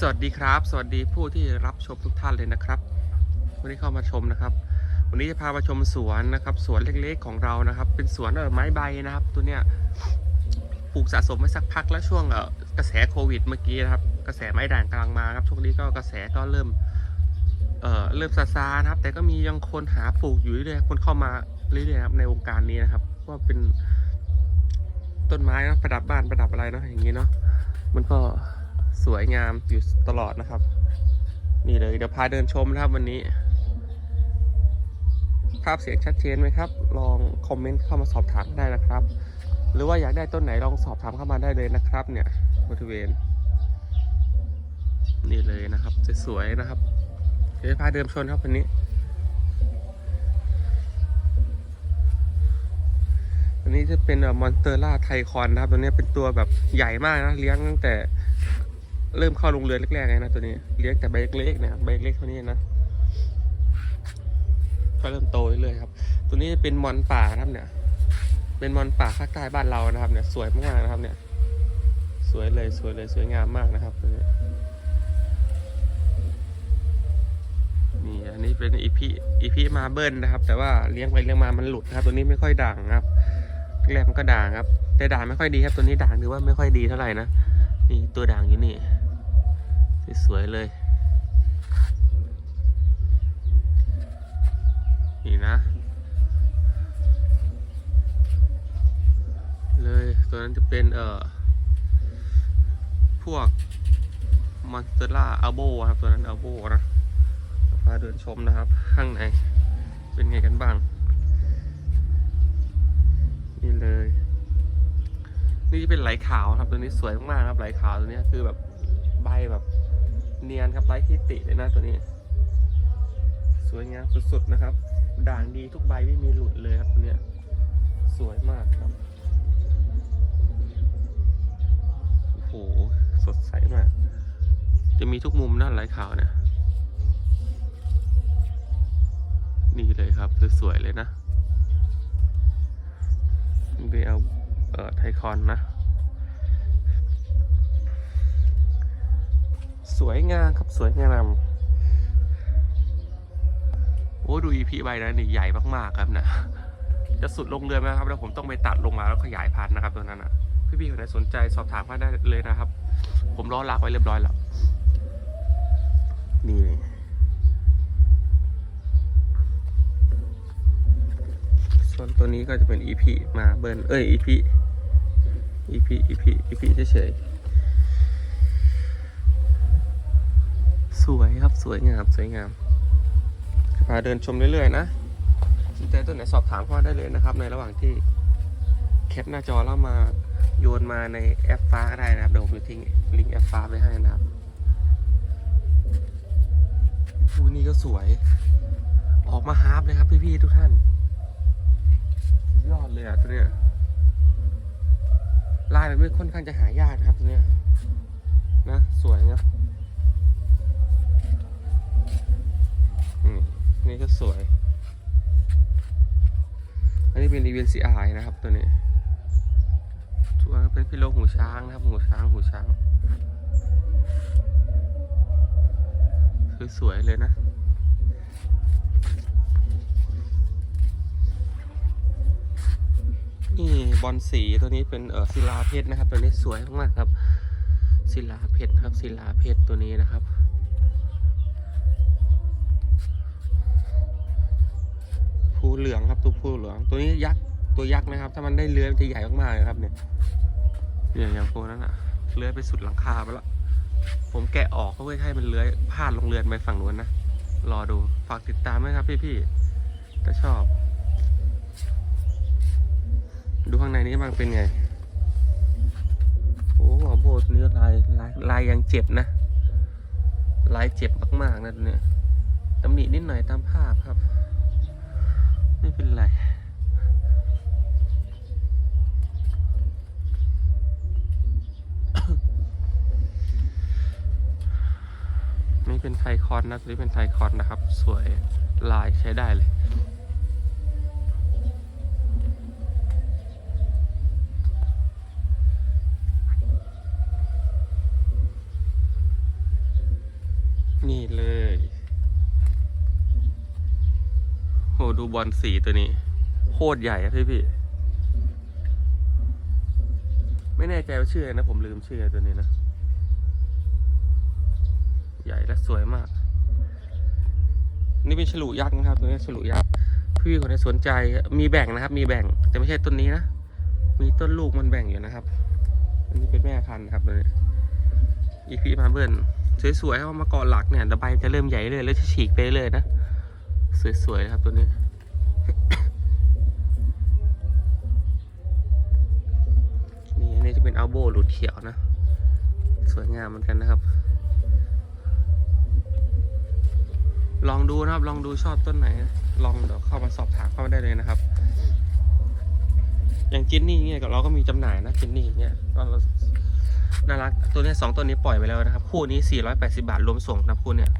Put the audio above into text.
สวัสดีครับ สวัสดีผู้ที่รับชมทุกท่านเลยนะครับ วันนี้เข้ามาชมนะครับ วันนี้จะพามาชมสวนนะครับ สวนเล็กๆของเรานะครับ เป็นสวนเออไม้ใบนะครับ ตัวเนี้ยปลูกสะสมไว้สักพักแล้วช่วงเออกระแสโควิดเมื่อกี้นะครับ กระแสไม้ด่างกำลังมาครับช่วงนี้ก็กระแสก็เริ่มเออเริ่มซาซานะครับ แต่ก็มียังคนหาปลูกอยู่เรื่อยคนเข้ามาเรื่อยๆครับในวงการนี้นะครับว่าเป็นต้นไม้นะประดับบ้านประดับอะไรเนาะอย่างนี้เนาะมันก็ สวยงามอยู่ตลอดนะครับ นี่เลยเดี๋ยวพาเดินชมนะครับวันนี้ ภาพเสียงชัดเจนไหมครับ ลองคอมเมนต์เข้ามาสอบถามได้นะครับ หรือว่าอยากได้ต้นไหนลองสอบถามเข้ามาได้เลยนะครับ เนี่ยบริเวณ นี่เลยนะครับสวยๆนะครับ เดี๋ยวพาเดินชนครับวันนี้อันนี้จะเป็นมอนเตอร่าไทคอนนะครับ ตัวนี้เป็นตัวแบบใหญ่มากนะ เลี้ยงตั้งแต่ เริ่มเข้าโรงเรือแรกๆเลยนะตัวนี้ เลี้ยงแต่ใบเล็กๆนะครับใบเล็กเท่านี้นะก็เริ่มโตเรื่อยๆครับ ตัวนี้เป็นมอนป่านะครับเนี่ย เป็นมอนป่าภาคใต้บ้านเรานะครับ เนี่ย สวยมากๆนะครับ เนี่ย สวยเลยสวยเลยสวยงามมากนะครับตัวนี้นี่อันนี้เป็นอีพีอีพีมาเบิลนะครับ แต่ว่าเลี้ยงไปเลี้ยงมามันหลุดนะครับ ตัวนี้ไม่ค่อยด่างครับแรกมันก็ด่างครับ แต่ด่างไม่ค่อยดีครับ ตัวนี้ด่างถือว่าไม่ค่อยดีเท่าไหร่นะนี่ตัวด่างอยู่นี่ สวยๆเลย นี่นะ เลยตัวนั้นจะเป็นเอ่อ พวกมอนสเตอร่าอัลโบครับ ตัวนั้นอัลโบนะพาเดินชมนะครับ ข้างใน เป็นไงกันบ้าง นี่เลย นี่จะเป็นไหลขาวครับ ตัวนี้สวยมากๆครับไหลขาวตัวนี้คือแบบใบแบบ เนียนครับไร้ที่ติเลยนะตัวนี้ สวยงามสุดๆนะครับ ด่างดีทุกใบไม่มีหลุดเลยครับตัวเนี้ยสวยมากครับโอ้โหสดใสมาก จะมีทุกมุมนะไหลขาวเนี่ยนี่เลยครับสวยๆเลยนะเบลเอ่อไทคอนนะ สวยงามครับสวยงามโอ้ดูอีพีใบนะนี่ใหญ่มากๆครับนะจะสุดลงเรือนไหมครับ แล้วผมต้องไปตัดลงมาแล้วขยายพันธุ์นะครับตัวนั้นนะพี่ๆคนไหนสนใจสอบถามมาได้เลยนะครับ ผมรอลักไว้เรียบร้อยแล้วนี่ส่วนตัวนี้ก็จะเป็น EP มาเบิร์นเอ้ย EP EP EP EP เฉยๆ สวยครับสวยงามสวยงามจะพาเดินชมเรื่อยๆนะสนใจตัวไหนสอบถามเข้ามาได้เลยนะครับ ในระหว่างที่แคปหน้าจอแล้วมาโยนมาในแอปฟ้าก็ได้นะครับเดี๋ยวผมจะทิ้งลิงก์แอปฟ้าไว้ให้นะครับอูนี่ก็สวย ออกมาฮาร์ปเลยครับพี่ๆทุกท่าน ยอดเลยอะตัวเนี้ยลายแบบนี้ค่อนข้างจะหายากนะครับตัวเนี้ยนะสวยนะอื นี่ก็สวย อันนี้เป็นอีเวนซีไอนะครับตัวนี้ตัวนั้เป็นพิโลหูช้างนะครับ หูช้างหูช้างคือสวยเลยนะนี่บอลสีตัวนี้เป็นเออศิลาเพชรนะครับ ตัวนี้สวยมากๆครับศิลาเพชรครับศิลาเพชรตัวนี้นะครับ ภูเหลืองครับตัวภูเหลือง ตัวนี้ยักษ์ตัวยักษ์นะครับ ถ้ามันได้เลื้อยมันจะใหญ่มากๆเลยครับ เนี่ยเนี่ยอย่างพวนั้นอะเลื้อยไปสุดหลังคาไปแล้วผมแกะออกเพื่อให้มันเลื้อยพาดลงเรือนไปฝั่งนู้นนะรอดูฝากติดตามด้วยครับพี่ๆถ้าชอบ ดูข้างในนี้บ้างเป็นไงโอ้หโบตัวนี้ลายลายลายยังเจ็บนะลายเจ็บมากๆนะตัวเนี้ยตำหนินิดหน่อยตามภาพครับ ไม่เป็นไร นี่เป็นไทคอนนะตัวนี้เป็นไทคอนนะครับ สวยลายใช้ได้เลย นี่เลย โหดูบอลสีตัวนี้ โคตรใหญ่อะพี่พี่ ไม่แน่ใจว่าชื่ออะไรนะ ผมลืมชื่อตัวนี้นะ ใหญ่และสวยมาก นี่เป็นฉลุยักษ์นะครับ ตัวนี้ฉลุยักษ์พี่คนไหนสนใจมีแบ่งนะครับ มีแบ่ง แต่ไม่ใช่ต้นนี้นะ มีต้นลูกมันแบ่งอยู่นะครับ อันนี้เป็นแม่พันธุ์ครับตัวนี้อีพีมาเบิ้ลสวยๆเข้ามาเกาะหลักเนี่ยแต่ใบจะเริ่มใหญ่เลยแล้วจะฉีกไปเรื่อยนะ สวยๆนะครับตัวนี้ นี่อันนี้จะเป็นอัลโบหลุดเขียวนะ สวยงามเหมือนกันนะครับ ลองดูนะครับ ลองดูชอบต้นไหน ลองเดี๋ยวเข้ามาสอบถามเข้ามาได้เลยนะครับ อย่างจินนี่เนี่ยเราก็มีจำหน่ายนะจินนี่เนี่ยก็น่ารักตัวนี้สองตัวนี้ปล่อยไปแล้วนะครับ คู่นี้ 480 บาทรวมส่งนะคู่เนี่ย